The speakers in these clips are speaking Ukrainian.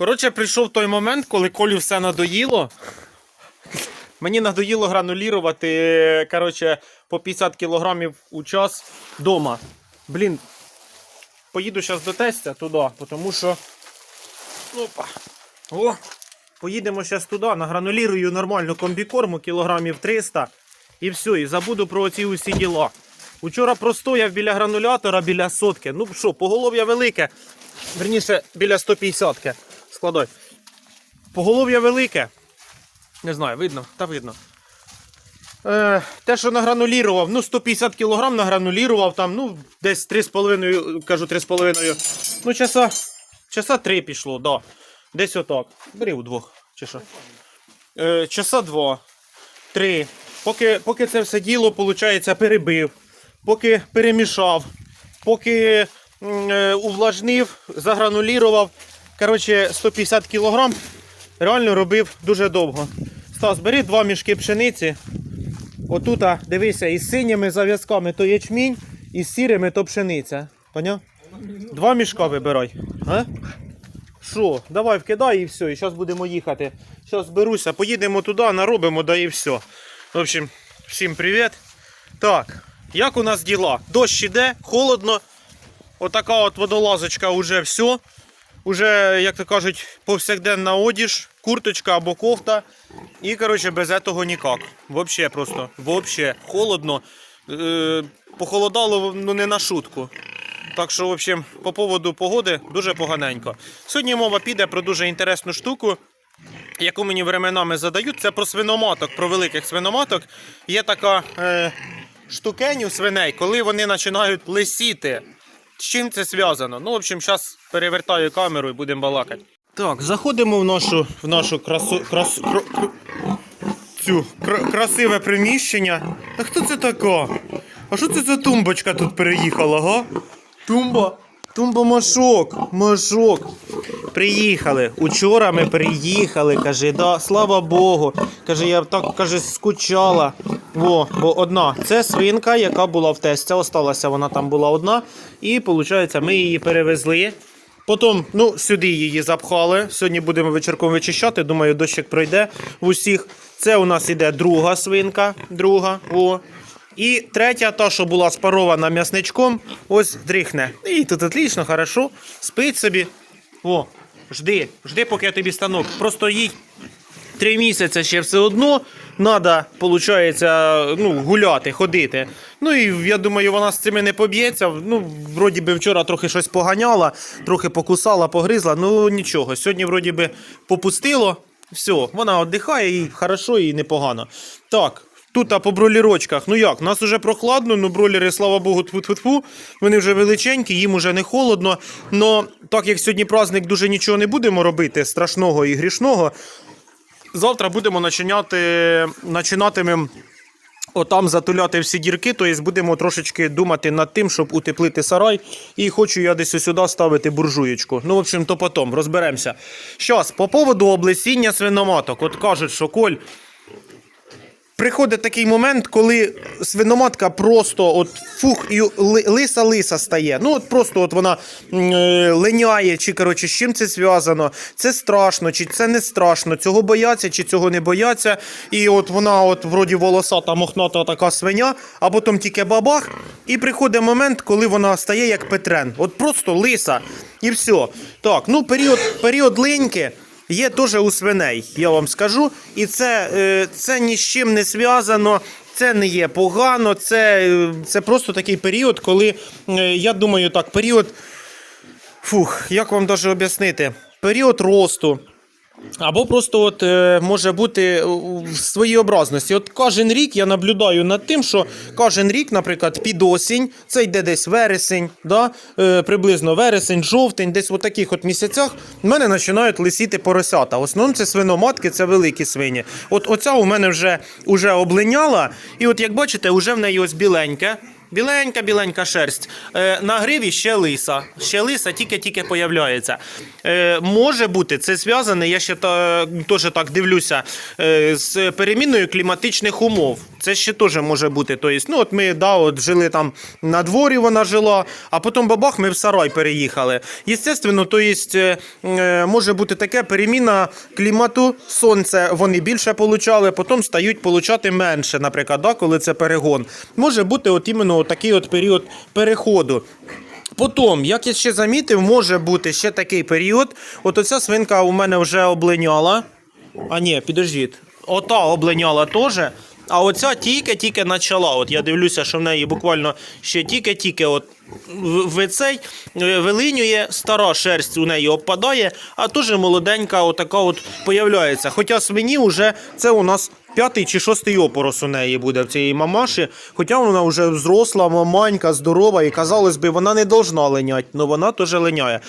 Коротше, прийшов той момент, коли Колю все надоїло. Мені надоїло гранулірувати коротше, по 50 кілограмів у час вдома. Блін, поїду зараз до тестя туди, тому що. Опа. О! Поїдемо зараз туди, награнулірую нормальну комбікорму, кілограмів 300. І все, і забуду про оці усі діла. Учора простояв біля гранулятора біля сотки. Ну що, поголов'я велике. Верніше, біля 150 Складай. Поголов'я велике. Не знаю, видно, та видно. Е, те, що награнулірував, ну 150 кг награнулірував, там, ну, десь 3,5, кажу 3,5. Ну, часа, часа 3 пішло, да. Десь отак. Бери удвох, чи що. Е, часа 2, 3. Поки, поки це все діло, виходить, перебив, поки перемішав, поки е, увлажнив, загранулірував. Коротше, 150 кг реально робив дуже довго. Стас, бери два мішки пшениці. Отута, дивися, із синіми зав'язками то ячмінь, і з сірими то пшениця. Поняв? Два мішка вибирай. А? Що, давай вкидай і все, і зараз будемо їхати. Зараз зберуся, поїдемо туди, наробимо, да і все. В общем, всім привіт. Так, як у нас діла? Дощ іде, холодно. Отака от водолазочка уже все. Уже, як то кажуть, повсякденна одіж, курточка або кофта. І, коротше, без цього ніяк. Вообще просто. Вообще холодно. Е, похолодало ну, не на шутку. Так що, в общем, по поводу погоди дуже поганенько. Сьогодні мова піде про дуже інтересну штуку, яку мені временами задають. Це про свиноматок, про великих свиноматок. Є така е, штукень у свиней, коли вони починають лисіти. З чим це зв'язано? Ну, в общем, зараз перевертаю камеру і будемо балакати. Так, заходимо в нашу, в нашу красу, крас, кр, кр, цю кра- красиве приміщення. А хто це така? А що це за тумбочка тут переїхала, га? Тумба? Тумба Машок, Машок. Приїхали. Учора ми приїхали, каже, да, слава Богу. Каже, я так каже, скучала. Во, бо одна. Це свинка, яка була в тесті. Осталася вона там була одна. І виходить, ми її перевезли. Потім, ну, сюди її запхали. Сьогодні будемо вечірком вичищати. Думаю, дощик пройде в усіх. Це у нас іде друга свинка. Друга. О. І третя, та, що була спарована м'ясничком, ось дрихне. І тут отлично, хорошо. Спить собі. О, жди, жди, поки я тобі станок. Просто їдь три місяці ще все одно. Треба, виходить, ну, гуляти, ходити. Ну і я думаю, вона з цими не поб'ється. Ну, вроді би вчора трохи щось поганяла, трохи покусала, погризла. Ну нічого. Сьогодні, вроді би, попустило. Все, вона віддихає і хорошо, і непогано. Так. Тут а по бролірочках, ну як, нас уже прохладно, ну бролери, слава Богу, тфу-тфу-тфу, вони вже величенькі, їм уже не холодно. Но так як сьогодні праздник дуже нічого не будемо робити, страшного і грішного, завтра будемо начиняти, начинатимем отам затуляти всі дірки, тобто будемо трошечки думати над тим, щоб утеплити сарай. І хочу я десь сюди ставити буржуєчку. Ну, в общем, то потім розберемося. Щас, по поводу облесіння свиноматок. От кажуть, що Коль. Приходить такий момент, коли свиноматка просто от фух і лиса-лиса стає. Ну от просто от вона е, линяє, чи коротше, з чим це зв'язано. Це страшно, чи це не страшно. Цього бояться, чи цього не бояться. І от вона, от вроді волосата, мохната така свиня, а потім тільки бабах. І приходить момент, коли вона стає як Петрен. От просто лиса. І все. Так, ну період, період линьки. Є теж у свиней, я вам скажу. І це, е, це ні з чим не зв'язано, це не є погано, це, е, це просто такий період, коли, е, я думаю, так, період. Фух, як вам даже об'яснити? Період росту. Або просто от е, може бути в своїй образності. От кожен рік я наблюдаю над тим, що кожен рік, наприклад, під осінь, це йде десь вересень, да? е, приблизно вересень, жовтень, десь в таких от місяцях в мене починають лисіти поросята. В основному це свиноматки, це великі свині. От оця у мене вже, вже облиняла, і от як бачите, вже в неї ось біленьке. Біленька, біленька шерсть. Е, на гриві ще лиса. Ще лиса тільки-тільки появляється. Е, може бути, це зв'язане, я ще та, теж так дивлюся, е, з переміною кліматичних умов. Це ще теж може бути. Тобто, ну, от ми да, от жили там на дворі, вона жила, а потім бабах, ми в сарай переїхали. Єстественно, то е, е, може бути таке переміна клімату, сонце вони більше получали, потім стають получати менше, наприклад, да, коли це перегон. Може бути от іменно такий от період переходу. Потім, як я ще замітив, може бути ще такий період. От оця свинка у мене вже облиняла. А ні, підождіть. Ота облиняла теж. А оця тільки-тільки почала. От я дивлюся, що в неї буквально ще тільки-тільки от в- цей е, вилинює, стара шерсть у неї опадає, а теж молоденька отака от появляється. Хоча свині вже це у нас п'ятий чи шостий опорос у неї буде в цієї мамаші. Хоча вона вже взросла, маманька, здорова, і казалось би, вона не должна линяти, але вона теж линяє.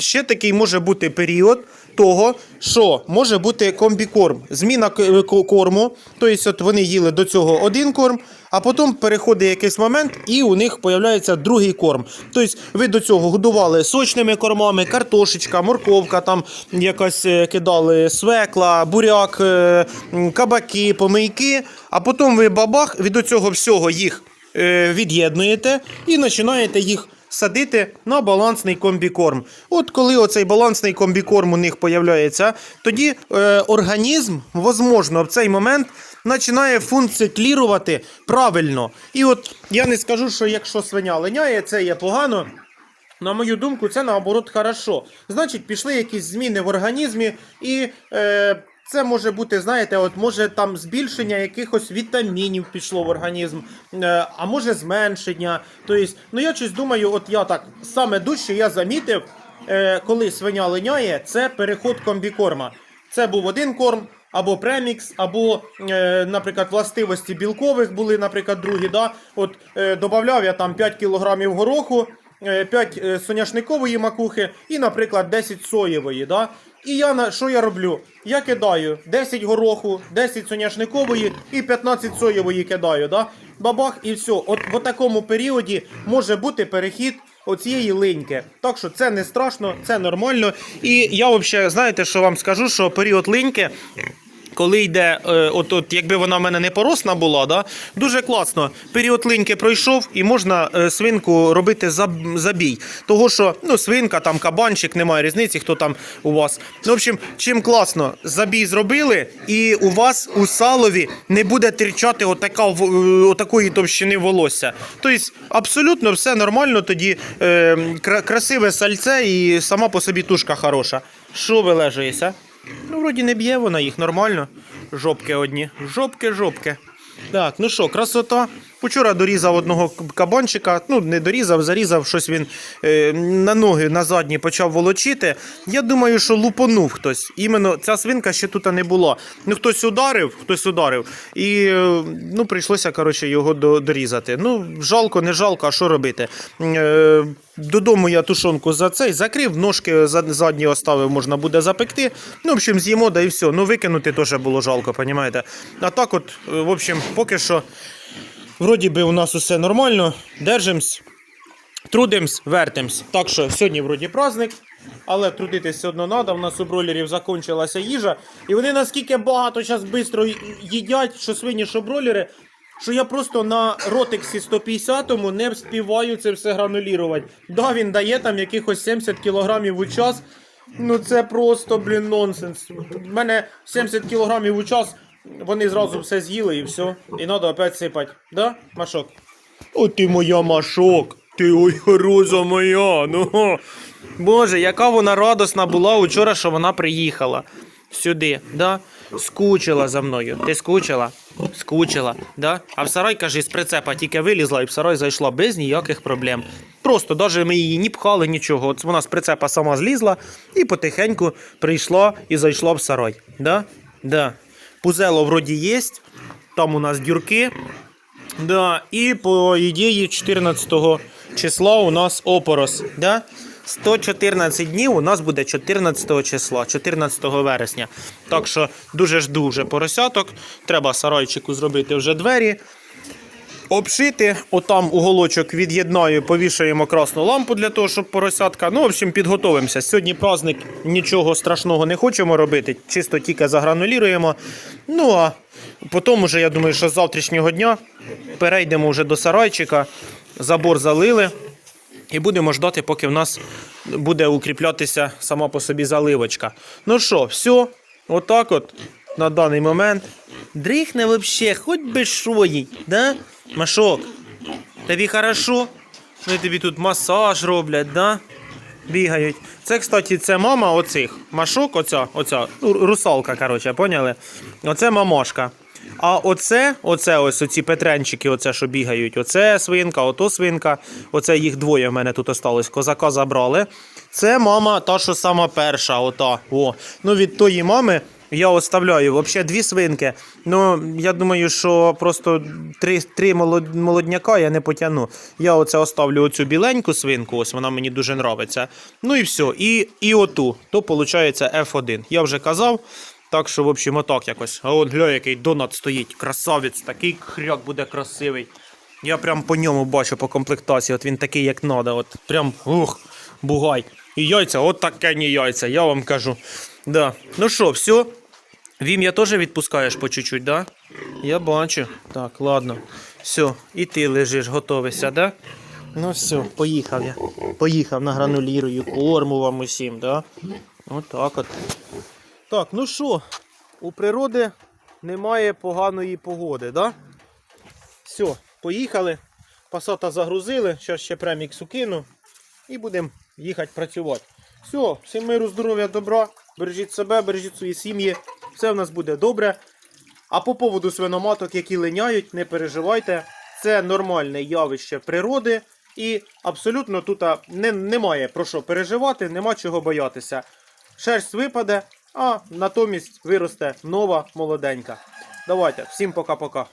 Ще такий може бути період того, що може бути комбікорм. Зміна к- корму. Тобто, вони їли до цього один корм, а потім переходить якийсь момент, і у них з'являється другий корм. Тобто, ви до цього годували сочними кормами, картошечка, морковка, там якась е, кидали свекла, буряк, е, кабаки, помийки. А потім ви бабах від цього всього їх е, від'єднуєте і починаєте їх садити на балансний комбікорм. От коли оцей балансний комбікорм у них появляється, тоді е, організм, возможно, в цей момент починає функціонувати правильно. І от я не скажу, що якщо свиня линяє, це є погано. На мою думку, це наоборот хорошо. Значить, пішли якісь зміни в організмі, і е, це може бути, знаєте, от може там збільшення якихось вітамінів пішло в організм, е, а може зменшення. Тобто, ну я щось думаю, от я так саме дужче я замітив, е, коли свиня линяє, це переход комбікорма. Це був один корм. Або премікс, або, е, наприклад, властивості білкових були, наприклад, другі. Да? От е, додавав я там 5 кілограмів гороху, 5 е, соняшникової макухи і, наприклад, 10 соєвої. Да? І я на що я роблю? Я кидаю 10 гороху, 10 соняшникової і 15 соєвої кидаю. Да? Бабах і все. От в такому періоді може бути перехід оцієї линьки. Так що це не страшно, це нормально. І я взагалі, знаєте, що вам скажу, що період линьки. Коли йде, е, от, от якби вона в мене не поросна була, да, дуже класно. Період линьки пройшов і можна е, свинку робити заб- забій. Того, що ну, свинка, там кабанчик, немає різниці, хто там у вас. Ну, в общем, чим класно, забій зробили, і у вас у салові не буде тричати отака, е, отакої товщини волосся. Тобто, абсолютно все нормально, тоді е, красиве сальце і сама по собі тушка хороша. Що вилежуєшся? Ну, вроді не б'є вона їх нормально. Жопки одні. Жопки, жопки. Так, ну що, красота. Вчора дорізав одного кабанчика. Ну, не дорізав, зарізав щось він е, на ноги на задні почав волочити. Я думаю, що лупонув хтось. Іменно ця свинка ще тут не була. Ну, хтось ударив, хтось ударив. І е, ну, прийшлося, коротше, його до, дорізати. Ну, жалко, не жалко, а що робити? Е, додому я тушонку за цей закрив, ножки за- задні оставив, можна буде запекти. Ну, в общем, з'їмо, да і все. Ну, викинути теж було жалко, розумієте? А так от, е, в общем, поки що, вроді би, у нас усе нормально, держимось, трудимось, вертимось. Так що сьогодні вроді праздник. Але трудитись все одно треба. У нас у бройлерів закінчилася їжа. І вони наскільки багато зараз швидко їдять, що свині, що бройлери, що я просто на ротексі 150-му не вспіваю це все гранулірувати. Да, він дає там якихось 70 кілограмів у час. Ну це просто, блін, нонсенс. У мене 70 кілограмів у час, вони зразу все з'їли і все. І треба опять сипати. Да, Машок? О, ти моя Машок. Ти ой, роза моя. Ну. Боже, яка вона радосна була вчора, що вона приїхала сюди, да? Скучила за мною. Ти скучила? Скучила, да? А в сарай, каже, з прицепа тільки вилізла і в сарай зайшла без ніяких проблем. Просто навіть ми її ні пхали, нічого. От вона з прицепа сама злізла і потихеньку прийшла і зайшла в сарай. Да? Да. Пузело вроді є, там у нас дюрки. Да, і по ідеї 14 числа у нас опорос. Да? 114 днів у нас буде 14 числа, 14 вересня. Так що дуже жду вже поросяток. Треба сарайчику зробити вже двері. Обшити. Отам уголочок від'єднаю, повішаємо красну лампу для того, щоб поросятка. Ну, в общем, підготовимося. Сьогодні праздник, нічого страшного не хочемо робити, чисто тільки загрануліруємо. Ну а потім, уже, я думаю, що з завтрашнього дня перейдемо вже до сарайчика, забор залили. І будемо ждати, поки в нас буде укріплятися сама по собі заливочка. Ну що, все, отак от на даний момент. Дрихне вообще, хоч би що їй, да? Машок, тобі хорошо? І тобі тут масаж роблять, да? Бігають. Це, кстати, це мама оцих машок, оця, оця ну, русалка, коротше, поняли? Оце мамошка. А оце, оце ось оці петренчики, оце, що бігають, оце свинка, ото свинка, оце їх двоє в мене тут осталось. Козака забрали. Це мама, та, що сама перша, ота. О. Ну, від тої мами я оставляю. Взагалі дві свинки. Ну, я думаю, що просто три, три молодняка я не потягну. Я оце оставлю оцю біленьку свинку, ось вона мені дуже нравиться. Ну і все. І, і оту. То виходить F1. Я вже казав. Так що, в общем, отак якось. А от гля, який донат стоїть. Красавець, такий хряк буде красивий. Я прям по ньому бачу по комплектації. От він такий, як надо. От прям ух, бугай. І яйця, от таке не яйця, я вам кажу. Да. Ну що, все. Вім'я теж відпускаєш по чуть-чуть, да? Я бачу. Так, ладно. Все, і ти лежиш, готовишся, да? Ну все, поїхав я. Поїхав на гранулірую, корму вам усім, да? Отак от. Так, ну що, у природи немає поганої погоди, да? Все, поїхали. Пасата загрузили, зараз ще преміксу кину і будемо їхати працювати. Все, всім миру, здоров'я, добра. Бережіть себе, бережіть свої сім'ї. Все в нас буде добре. А по поводу свиноматок, які линяють, не переживайте. Це нормальне явище природи. І абсолютно тут не, немає про що переживати, нема чого боятися. Шерсть випаде, а натомість виросте нова молоденька. Давайте, всім пока-пока.